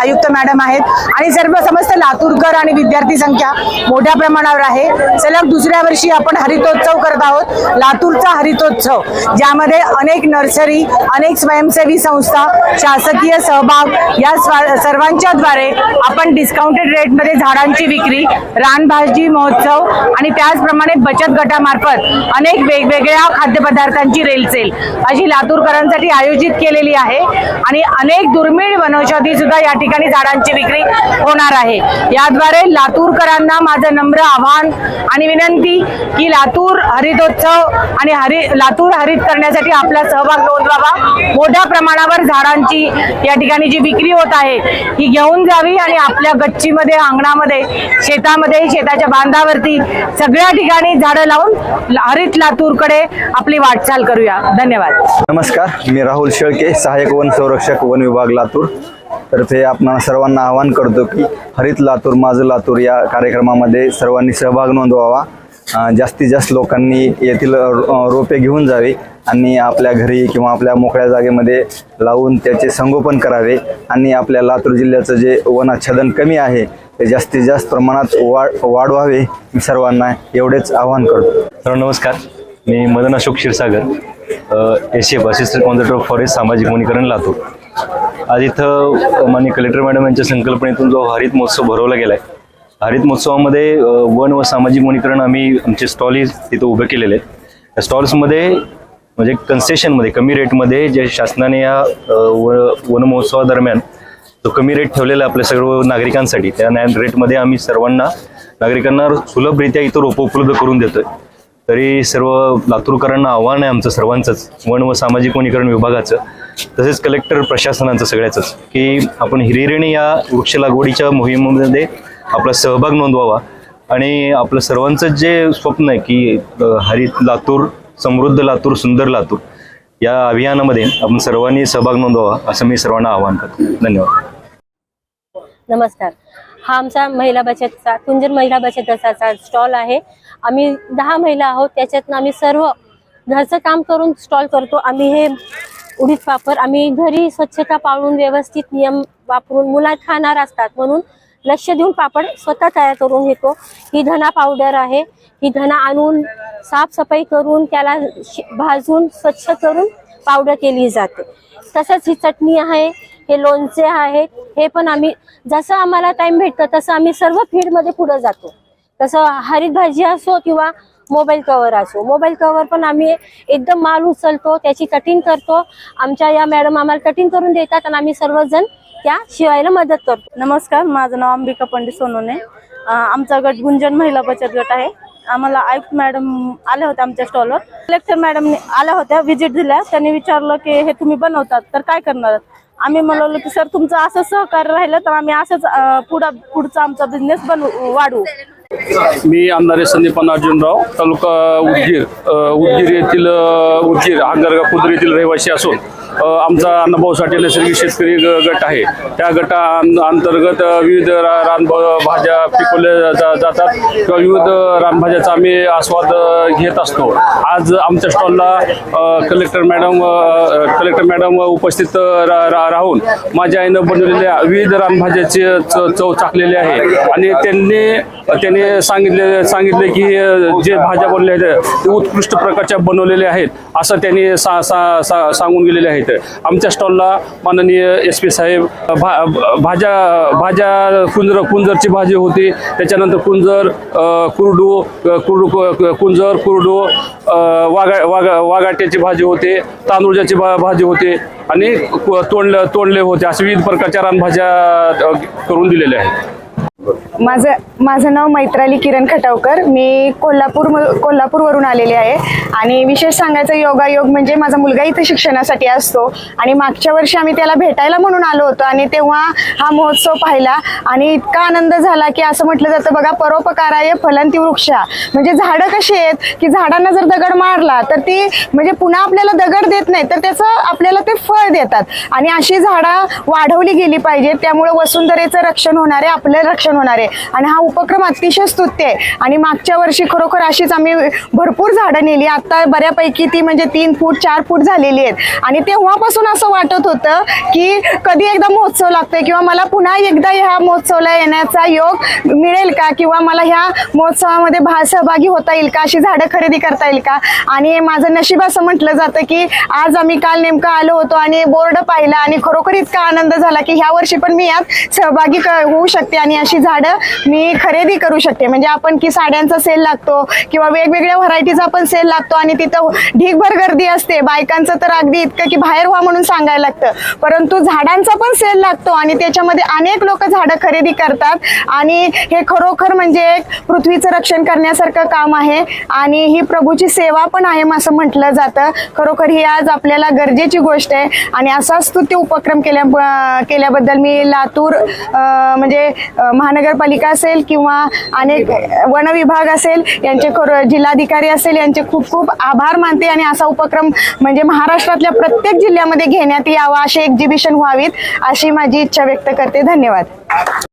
आयुक्त मॅडम आहेत. आणि सर्व समस्त लातूरकर आणि विद्यार्थी संख्या मोठ्या प्रमाणावर आहे. सलग दुसऱ्या वर्षी आपण हरितोत्सव करत आहोत. लातूरचा हरितोत्सव ज्यामध्ये अनेक नर्सरी अनेक स्वयंसेवी संस्था शासकीय सहभाग या सर्वांच्या द्वारे आपण डिस्काउंटेड रेटमध्ये झाडांची विक्री रानभाजी महोत्सव आणि त्याचप्रमाणे बचत गटामार्फत अनेक वेगवेगळ्या खाद्यपदार्थांची रेलसेल अशी लातूरकरांसाठी आयोजित केलेली आहे. आणि अनेक दुर्मिळ वनौषधी सुद्धा या ठिकाणी झाडांची विक्री होणार आहे. याद्वारे लातूरकरांना माझं नम्र आव्हान आणि विनंती की लातूर हरितोत्सव आणि हरि लातूर हरित करण्यासाठी आपला सहभाग नोंदवावा. मोठ्या प्रमाणावर झाडांची या ठिकाणी जी विक्री होत आहे ही घेऊन जावी आणि आपल्या गच्चीमध्ये अंगणामध्ये शेतामध्ये शेताच्या बांधावरती सगळ्या ठिकाणी झाडं लावून हरित लातूरकडे आपली वाटचाल करूया. धन्यवाद. नमस्कार मी राहुल शेळके सहाय्यक वन संरक्षक वन विभाग लातूर. तर्फे आपण सर्वांना आवाहन करतो की हरित लातूर माझं लातूर या कार्यक्रमामध्ये सर्वांनी सहभाग नोंदवावा. जास्तीत जास्त लोकांनी येथील रो- रोपे घेऊन जावे आणि आपल्या घरी किंवा आपल्या मोकळ्या जागेमध्ये लावून त्याचे संगोपन करावे आणि आपल्या लातूर जिल्ह्याचं जे वनाच्छादन कमी आहे ते जास्तीत जास्त प्रमाणात वाढ वाढवावे. मी सर्वांना एवढेच आवाहन करतो. तर नमस्कार. मी मदन अशोक क्षीरसागर एस असिस्टंट कॉन्झर्टर ऑफ फॉरेस्ट सामाजिक वनीकरण लातूर. आज इथं माननीय कलेक्टर मॅडम यांच्या संकल्पनेतून जो हरित महोत्सव भरवला गेला आहे हरित महोत्सवामध्ये वन व सामाजिक वनीकरण आम्ही आमचे स्टॉल तिथं उभे केलेले आहेत. त्या स्टॉल्समध्ये म्हणजे कन्सेशनमध्ये कमी रेटमध्ये जे शासनाने या व वन महोत्सवादरम्यान जो कमी रेट ठेवलेला आहे आपल्या सर्व नागरिकांसाठी त्या न्या रेटमध्ये आम्ही सर्वांना नागरिकांना सुलभरित्या इथं रोपं उपलब्ध करून देतोय. तरी सर्व लातूरकरांना आव्हान आहे आमचं सर्वांचंच वन व सामाजिक वनीकरण विभागाचं. तसेच कलेक्टर प्रशासनाचं सगळ्याचंच की आपण हिरिरीने या वृक्ष लागवडीच्या मोहिमेमध्ये आपला सहभाग नोंदवावा. आणि आपलं सर्वांचं जे स्वप्न आहे की हरित लातूर समृद्ध लातूर सुंदर लातूर या अभियानामध्ये आपण सर्वांनी सहभाग नोंदवावा असं मी सर्वांना आवाहन करतो. धन्यवाद. नमस्कार. हा आमचा महिला बचतचा कुंजर महिला बचत गटाचा स्टॉल आहे. आम्ही दहा महिला आहोत त्याच्यातनं आम्ही सर्व घरचं काम करून स्टॉल करतो. आम्ही हे उडीद पापड. आम्ही घरी स्वच्छता पाळून व्यवस्थित नियम वापरून मुला खाणार असतात म्हणून लक्ष देऊन पापड स्वतः तयार करून घेतो. ही धना पावडर आहे. ही धना आणून साफसफाई करून त्याला भाजून स्वच्छ करून पावडर केली जाते. तसंच ही चटणी आहे हे लोणचे आहेत हे पण आम्ही जसं आम्हाला टाइम भेटतं तसं आम्ही सर्व फीडमध्ये पुढे जातो. तसं हरित भाजी असो किंवा मोबाईल कवर असो. मोबाईल कवर पण आम्ही एकदम माल उचलतो त्याची कटिंग करतो. आमच्या या मॅडम आम्हाला कटिंग करून देतात आणि आम्ही सर्वजण त्या शिवायला मदत करतो. नमस्कार माझं नाव अंबिका पंडित सोनोने. आमचा गट गुंजन महिला बचत गट आहे. आम्हाला आयुक्त मॅडम आल्या होत्या आमच्या स्टॉलवर कलेक्टर मॅडम आल्या होत्या व्हिजिट दिल्या. त्यांनी विचारलं की हे तुम्ही बनवतात तर काय करणार? आम्ही म्हणलो की सर तुमचं असं सहकार्य राहिलं तर आम्ही असंच अं, पुढं पुढचा आमचा बिझनेस बनवू वाढवू. मी आमदार संदीप अर्जुनराव तालुका उदगीर उदगीर येथील उदगीर हांगरगा खुर्द येथील रहिवासी असून आमचा अन्नभाऊ साठे नैसर्गिक शेतकरी ग- गट आहे. त्या गटा अं- अंतर्गत विविध रा- रान भाज्या पिकवल्या जा- जातात किंवा विविध रानभाज्याचा आम्ही आस्वाद घेत असतो. आज आमच्या स्टॉलला कलेक्टर मॅडम कलेक्टर मॅडम उपस्थित रा- रा- राहून माझ्या आईनं बनवलेल्या विविध रानभाज्याची च- चव चाकलेली आहे. आणि त्यांनी त्याने सांगितले सांगितले की जे भाज्या बनल्या आहेत ते उत्कृष्ट प्रकारच्या बनवलेल्या आहेत असं त्यांनी सा, सा, सा, सांगून गेलेले आहेत. आमच्या स्टॉलला माननीय एस पी साहेब भा, भाज्या भाज्या कुंजर कुंजरची भाजी होती त्याच्यानंतर कुंजर कुरडू कुरडू कुंजर कुरडू वागा वागा वागाट्याची भाजी होते तांदूळच्याची भा भाजी होते आणि कु- तोंडले तोंडले होते अशा विविध प्रकारच्या रानभाज्या करून दिलेल्या आहेत. माझं माझं नाव मैत्राली किरण खटावकर. मी कोल्हापूर कोल्हापूरवरून आलेले आहे. आणि विशेष सांगायचं योगायोग म्हणजे माझा मुलगा इथे शिक्षणासाठी असतो. आणि मागच्या वर्षी आम्ही त्याला भेटायला म्हणून आलो होतो. आणि तेव्हा हा महोत्सव पाहिला. आणि इतका आनंद झाला की असं म्हटलं जातं बघा परोपकाराय फलंती वृक्षा. म्हणजे झाडं कशी आहेत की झाडांना जर दगड मारला तर ती म्हणजे पुन्हा आपल्याला दगड देत नाही तर त्याचं आपल्याला ते फळ देतात. आणि अशी झाडं वाढवली गेली पाहिजेत. त्यामुळे वसुंधरेचं रक्षण होणार आहे आपलं रक्षण होणार आहे. आणि हा उपक्रम अतिशय स्तुत्य आहे. आणि मागच्या वर्षी खरोखर अशीच आम्ही भरपूर झाडं नेली. आता बऱ्यापैकी ती म्हणजे तीन फूट चार फूट झालेली आहेत. आणि तेव्हापासून असं वाटत होतं की कधी एकदा महोत्सव लागतोय किंवा मला पुन्हा एकदा ह्या महोत्सवाला येण्याचा योग मिळेल का? किंवा मला ह्या महोत्सवामध्ये भा सहभागी होता येईल का? अशी झाडं खरेदी करता येईल का? आणि माझं नशीब असं म्हटलं जातं की आज आम्ही काल नेमकं आलो होतो आणि बोर्ड पाहिला आणि खरोखर इतका आनंद झाला की ह्या वर्षी पण मी यात सहभागी क- होऊ शकते आणि अशी झाडं मी खरेदी करू शकते. म्हणजे आपण की साड्यांचा सेल लागतो किंवा वेगवेगळ्या व्हरायटीचा पण सेल लागतो आणि तिथं ढीगभर गर्दी असते. बायकांचं तर अगदी इतकं की बाहेर व्हा म्हणून सांगायला लागतं. परंतु झाडांचा पण सेल लागतो आणि त्याच्यामध्ये अनेक लोक झाडं खरेदी करतात. आणि हे खरोखर म्हणजे एक पृथ्वीचं रक्षण करण्यासारखं काम आहे. आणि ही प्रभूची सेवा पण आहे असं म्हटलं जातं. खरोखर ही आज आपल्याला गरजेची गोष्ट आहे. आणि असा स्तुत्य उपक्रम केल्या केल्याबद्दल मी लातूर म्हणजे महा महानगरपालिका असेल किंवा अनेक वन विभाग असेल यांचे जिल्हाधिकारी असेल यांचे खूप खूप आभार मानते आणि असा उपक्रम म्हणजे महाराष्ट्रातल्या प्रत्येक जिल्ह्यामध्ये घेण्यात यावा असे एक्झिबिशन व्हावीत अशी माझी इच्छा व्यक्त करते. धन्यवाद.